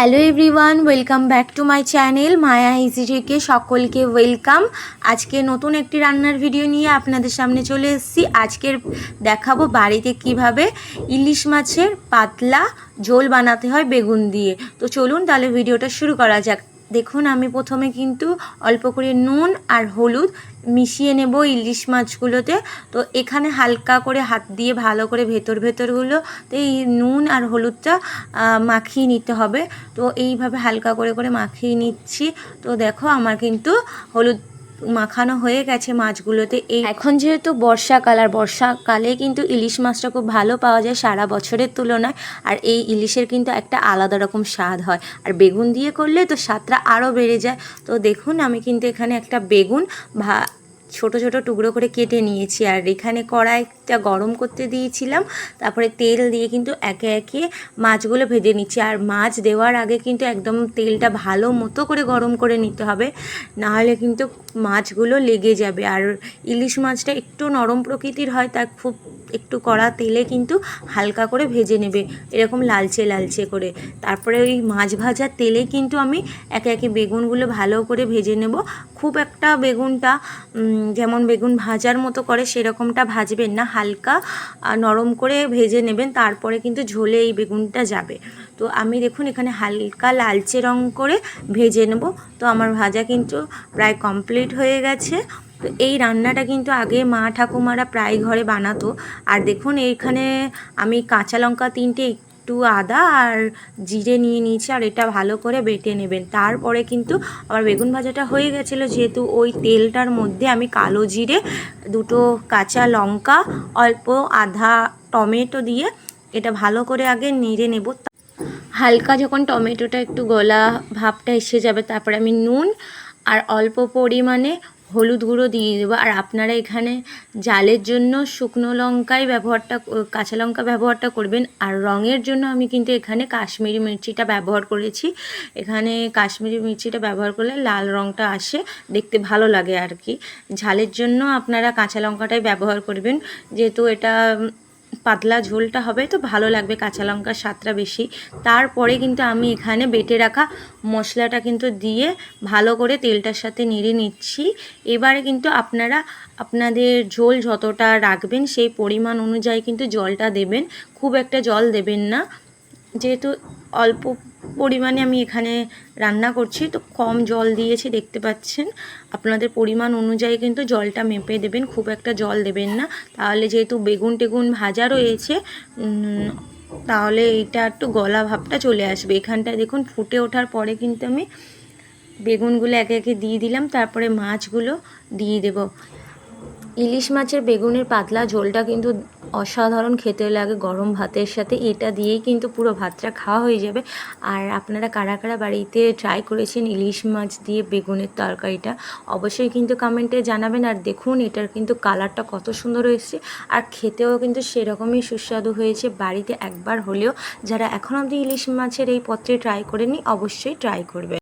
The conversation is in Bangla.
Hello everyone, welcome back to my channel Maya ইজিটিকে সকলকে ওয়েলকাম। আজকে নতুন একটি রান্নার ভিডিও নিয়ে আপনাদের সামনে চলে এসেছি। আজকের দেখাবো বাড়িতে কীভাবে ইলিশ মাছের পাতলা ঝোল বানাতে হয় বেগুন দিয়ে। তো চলুন তাহলে ভিডিওটা শুরু করা যাক। দেখুন, আমি প্রথমে কিন্তু অল্প করে নুন আর হলুদ মিশিয়ে নেব ইলিশ মাছগুলোতে। তো এখানে হালকা করে হাত দিয়ে ভালো করে ভেতর ভেতরগুলো তো এই নুন আর হলুদটা মাখিয়ে নিতে হবে। তো এইভাবে হালকা করে করে মাখিয়ে নিচ্ছি। তো দেখো, আমার কিন্তু হলুদ মাখানো হয়ে গেছে মাছগুলোতে। এই এখন যেহেতু বর্ষাকাল, আর বর্ষাকালে কিন্তু ইলিশ মাছটা খুব ভালো পাওয়া যায় সারা বছরের তুলনায়। আর এই ইলিশের কিন্তু একটা আলাদা রকম স্বাদ হয়। আর বেগুন দিয়ে করলে তো স্বাদটা আরও বেড়ে যায়। তো দেখুন, আমি কিন্তু এখানে একটা বেগুন ভা ছোট ছোট টুকরো করে কেটে নিয়েছি। আর এখানে কড়াইটা গরম করতে দিয়েছিলাম। তারপরে তেল দিয়ে কিন্তু একে একে মাছগুলো ভেজে নিচ্ছি। আর মাছ দেওয়ার আগে কিন্তু একদম তেলটা ভালো মতো করে গরম করে নিতে হবে। নাহলে কিন্তু মাছগুলো লেগে যাবে। আর ইলিশ মাছটা একটু নরম প্রকৃতির হয়, তা খুব একটু কড়া তেলে কিন্তু হালকা করে ভেজে নেবে। এরকম লালচে লালচে করে। তারপরে ওই মাছ ভাজার তেলে কিন্তু আমি একে একে বেগুনগুলো ভালো করে ভেজে নেব। খুব একটা বেগুনটা যেমন বেগুন ভাজার মতো করে সেরকমটা ভাজবেন না। হালকা নরম করে ভেজে নেবেন, তারপরে কিন্তু ঝোলে এই বেগুনটা যাবে। তো আমি দেখুন এখানে হালকা লালচে রং করে ভেজে নেব। তো আমার ভাজা কিন্তু প্রায় কমপ্লিট হয়ে গেছে। তো এই রান্নাটা কিন্তু আগে মা ঠাকুমারা প্রায় ঘরে বানাতো। আর দেখুন, এইখানে আমি কাঁচা লঙ্কা তিনটে, একটু আদা আর জিরে নিয়ে নিয়েছি, আর এটা ভালো করে বেটে নেবেন। তারপরে কিন্তু আমার বেগুন ভাজাটা হয়ে গেছিল, যেহেতু ওই তেলটার মধ্যে আমি কালো জিরে, দুটো কাঁচা লঙ্কা, অল্প আধা টমেটো দিয়ে এটা ভালো করে আগে নেড়ে নেব। হালকা যখন টমেটোটা একটু গলা ভাবটা এসে যাবে, তারপরে আমি নুন আর অল্প পরিমাণে হলুদ গুঁড়ো দিয়ে দেবো। আর আপনারা এখানে জালের জন্য শুকনো লঙ্কাই ব্যবহারটা, কাঁচা লঙ্কা ব্যবহারটা করবেন। আর রঙের জন্য আমি কিন্তু এখানে কাশ্মীরি মির্চিটা ব্যবহার করেছি। এখানে কাশ্মীরি মির্চিটা ব্যবহার করলে লাল রঙটা আসে, দেখতে ভালো লাগে আর কি। ঝালের জন্য আপনারা কাঁচা লঙ্কাটাই ব্যবহার করবেন। যেহেতু এটা পাতলা ঝোলটা হবে, তো ভালো লাগবে কাঁচা লঙ্কার স্বাদটা বেশি। তারপরে কিন্তু আমি এখানে বেটে রাখা মশলাটা কিন্তু দিয়ে ভালো করে তেলটার সাথে নেড়ে নিচ্ছি। এবারে কিন্তু আপনারা, আপনাদের ঝোল যতটা রাখবেন সেই পরিমাণ অনুযায়ী কিন্তু জলটা দেবেন। খুব একটা জল দেবেন না। যেহেতু অল্প পরিমাণে আমি এখানে রান্না করছি, তো কম জল দিয়েছি, দেখতে পাচ্ছেন। আপনাদের পরিমাণ অনুযায়ী কিন্তু জলটা মেপে দেবেন, খুব একটা জল দেবেন না। তাহলে যেহেতু বেগুন টেগুন ভাজা রয়েছে তাহলে এটা একটু গলা ভাবটা চলে আসবে। এখানটায় দেখুন, ফুটে ওঠার পরে কিন্তু আমি বেগুনগুলো একে একে দিয়ে দিলাম, তারপরে মাছগুলো দিয়ে দেবো। ইলিশ মাছের বেগুনের পাতলা ঝোলটা কিন্তু অসাধারণ খেতে লাগে গরম ভাতের সাথে। এটা দিয়েই কিন্তু পুরো ভাতটা খাওয়া হয়ে যাবে। আর আপনারা কারা কারা বাড়িতে ট্রাই করেছেন ইলিশ মাছ দিয়ে বেগুনের তরকারিটা, অবশ্যই কিন্তু কমেন্টে জানাবেন। আর দেখুন, এটার কিন্তু কালারটা কত সুন্দর হয়েছে। আর খেতেও কিন্তু সেরকমই সুস্বাদু হয়েছে। বাড়িতে একবার হলেও যারা এখন অবধি ইলিশ মাছের এই পত্রে ট্রাই করেনি অবশ্যই ট্রাই করবে